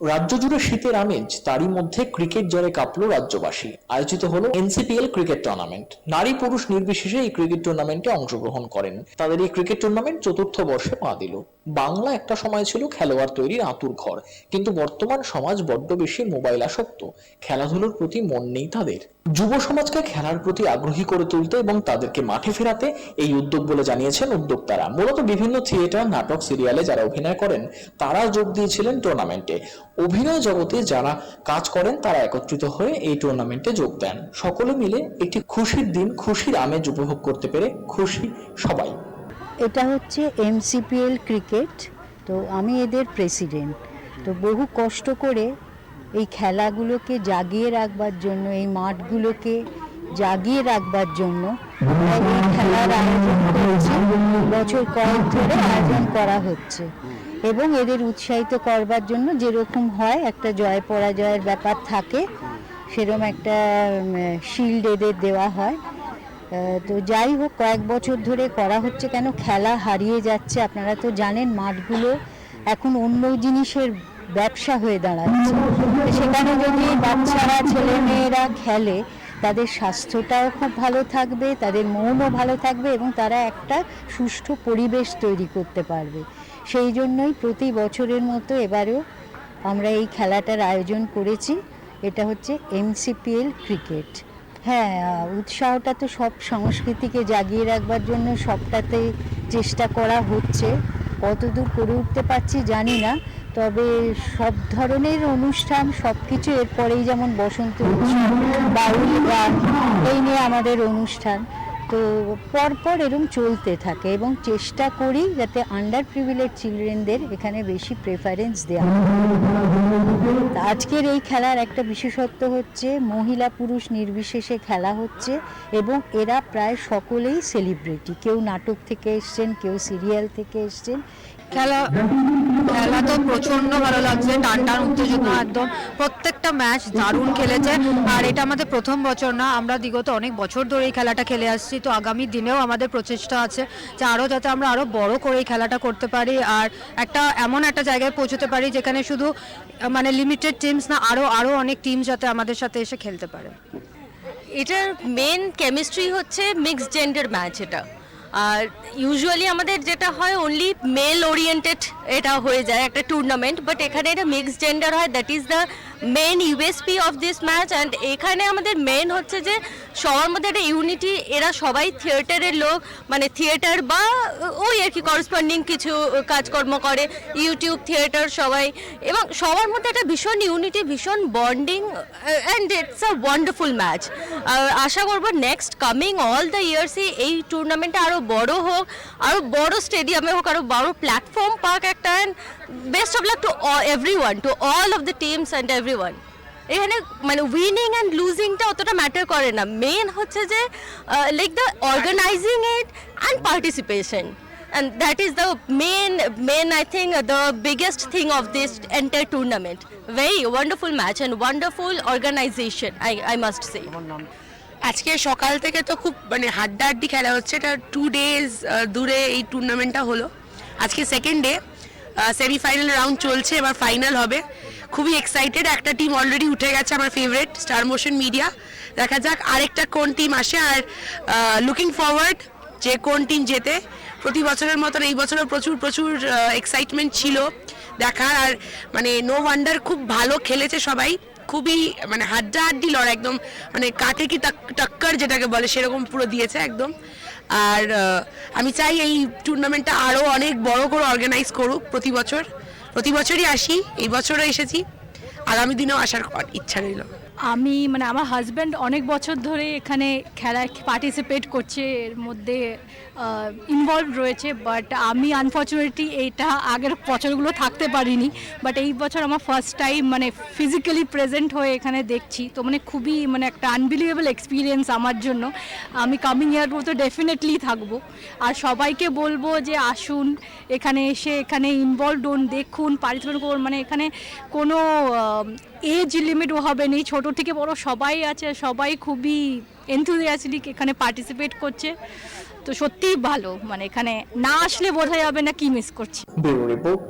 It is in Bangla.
রাজ্য জুড়ে শীতের আমেজ, তারই মধ্যে ক্রিকেট জ্বরে কাঁপল রাজ্যবাসী। আয়োজিত হলো এনসিপিএল ক্রিকেট টুর্নামেন্ট নারী পুরুষ নির্বিশেষে এই ক্রিকেট টুর্নামেন্টে অংশগ্রহণ করেন। তাদের এই ক্রিকেট টুর্নামেন্ট চতুর্থ বর্ষে পা দিল। বাংলা একটা সময় ছিল খেলোয়াড় তৈরির আতুর ঘর, কিন্তু বর্তমান সমাজ বড্ড বেশি মোবাইল আসক্ত। খেলাধুলোর প্রতি মন নেই তাদের। যুব সমাজকে খেলার প্রতি আগ্রহী করে তুলতে এবং তাদেরকে মাঠে ফেরাতে এই উদ্যোগ বলে জানিয়েছেন উদ্যোক্তারা। মূলত বিভিন্ন থিয়েটার নাটক সিরিয়ালে যারা অভিনয় করেন, তারা যোগ দিয়েছিলেন টুর্নামেন্টে অভিনয় জগতে যারা কাজ করেন, তারা একত্রিত হয়ে এই টুর্নামেন্টে যোগ দেন। সকলে মিলে একটি খুশির দিন, খুশির আমেজ উপভোগ করতে পেরে খুশি সবাই। এটা হচ্ছে এমসিপিএল ক্রিকেট তো আমি এদের প্রেসিডেন্ট তো বহু কষ্ট করে এই খেলাগুলোকে জাগিয়ে রাখবার জন্য, এই মাঠগুলোকে জাগিয়ে রাখবার জন্য খেলার আয়োজন করছি। বছর কয়েক ধরে আয়োজন করা হচ্ছে। এবং এদের উৎসাহিত করবার জন্য যেরকম হয় একটা জয় পরাজয়ের ব্যাপার থাকে সেরকম একটা শিল্ড এদের দেওয়া হয়। তো যাই হোক, কয়েক বছর ধরে করা হচ্ছে কেন? খেলা হারিয়ে যাচ্ছে, আপনারা তো জানেন মাঠগুলো এখন অন্য জিনিসের ব্যবসা হয়ে দাঁড়াচ্ছে। সেখানে যদি বাচ্চারা ছেলে মেয়েরা খেলে, তাদের স্বাস্থ্যটাও খুব ভালো থাকবে, তাদের মনও ভালো থাকবে এবং তারা একটা সুষ্ঠু পরিবেশ তৈরি করতে পারবে। সেই জন্যই প্রতি বছরের মতো এবারেও আমরা এই খেলাটার আয়োজন করেছি। এটা হচ্ছে এমসিপিএল ক্রিকেট। হ্যাঁ উৎসাহটা তো সব সংস্কৃতিকে জাগিয়ে রাখবার জন্য সবটাতে চেষ্টা করা হচ্ছে। কতদূর করে উঠতে পারছি জানি না, তবে সব ধরনের অনুষ্ঠান সব কিছু এরপরেই যেমন বসন্ত উৎসব, বাউল গান, এই নিয়ে আমাদের অনুষ্ঠান। তো পরপর এরকম চলতে থাকে এবং চেষ্টা করি যাতে আন্ডার প্রিভিলেজ চিলড্রেনদের এখানে বেশি প্রেফারেন্স দেওয়া আজকের এই খেলার একটা বিশেষত্ব হচ্ছে মহিলা পুরুষ নির্বিশেষে খেলা হচ্ছে এবং এরা প্রায় সকলেই সেলিব্রিটি কেউ নাটক থেকে এসছেন, কেউ সিরিয়াল থেকে এসছেন। খেলা খেলা তো প্রচণ্ড ভালো লাগছে, টান টান উত্তেজনা একদম। প্রত্যেকটা ম্যাচ দারুণ খেলেছে, আর এটা আমাদের প্রথম বছর না, আমরা বিগত অনেক বছর ধরে এই খেলাটা খেলে আসছি, তো আগামী দিনেও আমাদের প্রচেষ্টা আছে যে আরও যাতে আমরা আরও বড় করে এই খেলাটা করতে পারি, আর একটা এমন একটা জায়গায় পৌঁছতে পারি যেখানে শুধু মানে লিমিটেড টিমস না আরও আরও অনেক টিম যাতে আমাদের সাথে এসে খেলতে পারে। এটার মেন কেমিস্ট্রি হচ্ছে মিক্সড জেন্ডার ম্যাচ এটা। আর ইউজুয়ালি আমাদের যেটা হয় অনলি মেল ওরিয়েন্টেড এটা হয়ে যায় একটা টুর্নামেন্ট বাট এখানে এটা মিক্সড জেন্ডার হয় that is the main USP of this match and এখানে আমাদের মেন হচ্ছে যে সবার মধ্যে একটা ইউনিটি এরা সবাই থিয়েটারের লোক মানে থিয়েটার বা ওই আর কি করসপন্ডিং কিছু কাজকর্ম করে ইউটিউব থিয়েটার সবাই, এবং সবার মধ্যে একটা ভীষণ ইউনিটি ভীষণ bonding and it's a wonderful match আশা করব নেক্সট কামিং অল দ্য ইয়ার্সে এই টুর্নামেন্টটা আরও বড় হোক আরও বড় স্টেডিয়ামে হোক আরও বড় প্ল্যাটফর্ম পাক একটা and best of luck to every one to all of the teams and every one এখানে মানে উইনিং অ্যান্ড লুজিংটা অতটা ম্যাটার করে না। মেন হচ্ছে যে like the organising it and participation and that is the main i think uh, the biggest thing of this entire tournament. Very wonderful match and wonderful organization i i must say. আজকে সকাল থেকে তো খুব মানে হাড্ডাহাড্ডি খেলা হচ্ছে। এটা টু ডেজ দূরে এই টুর্নামেন্টটা হলো। আজকে সেকেন্ড ডে সেমিফাইনাল রাউন্ড চলছে, এবার ফাইনাল হবে। খুবই এক্সাইটেড একটা টিম অলরেডি উঠে গেছে আমার ফেভারিট স্টার মোশন মিডিয়া দেখা যাক, আরেকটা কোন টিম আসে, আর লুকিং ফরওয়ার্ড যে কোন টিম জেতে। প্রতি বছরের মতন এই বছরও প্রচুর প্রচুর এক্সাইটমেন্ট ছিল দেখার, আর মানে নো ওয়ান্ডার খুব ভালো খেলেছে সবাই। খুবই মানে হাড্ডাহাড্ডি লড়াই, একদম মানে কাঠে কি টাক- টক্কর যেটাকে বলে, সেরকম পুরো দিয়েছে একদম। আর আমি চাই এই টুর্নামেন্টটা আরও অনেক বড় করে অর্গানাইজ করুক প্রতি বছর। প্রতি বছরই আসি, এই বছরও এসেছি। আগামী দিনেও আসার ইচ্ছা রইল। আমি মানে আমার হাজব্যান্ড অনেক বছর ধরে এখানে খেলায় পার্টিসিপেট করছে, এর মধ্যে ইনভলভ রয়েছে বাট আমি আনফর্চুনেটলি এইটা আগের বছরগুলো থাকতে পারিনি বাট এই বছর আমার ফার্স্ট টাইম মানে ফিজিক্যালি প্রেজেন্ট হয়ে এখানে দেখছি, তো মানে খুবই মানে একটা আনবিলিভেবল এক্সপিরিয়েন্স আমার জন্য। আমি কামিং ইয়ার তো ডেফিনেটলি থাকব। আর সবাইকে বলব যে আসুন, এখানে এসে এখানে ইনভলভ হন, দেখুন পার্টিসিপেট করুন মানে এখানে কোনো এজ লিমিট হবে নেই। ছোট থেকে বড় সবাই আছে, সবাই খুবই এনথুজিয়াস্টিক এখানে পার্টিসিপেট করছে। তো সত্যিই ভালো মানে এখানে না আসলে বোঝা যাবে না কি মিস করছি। রিপোর্ট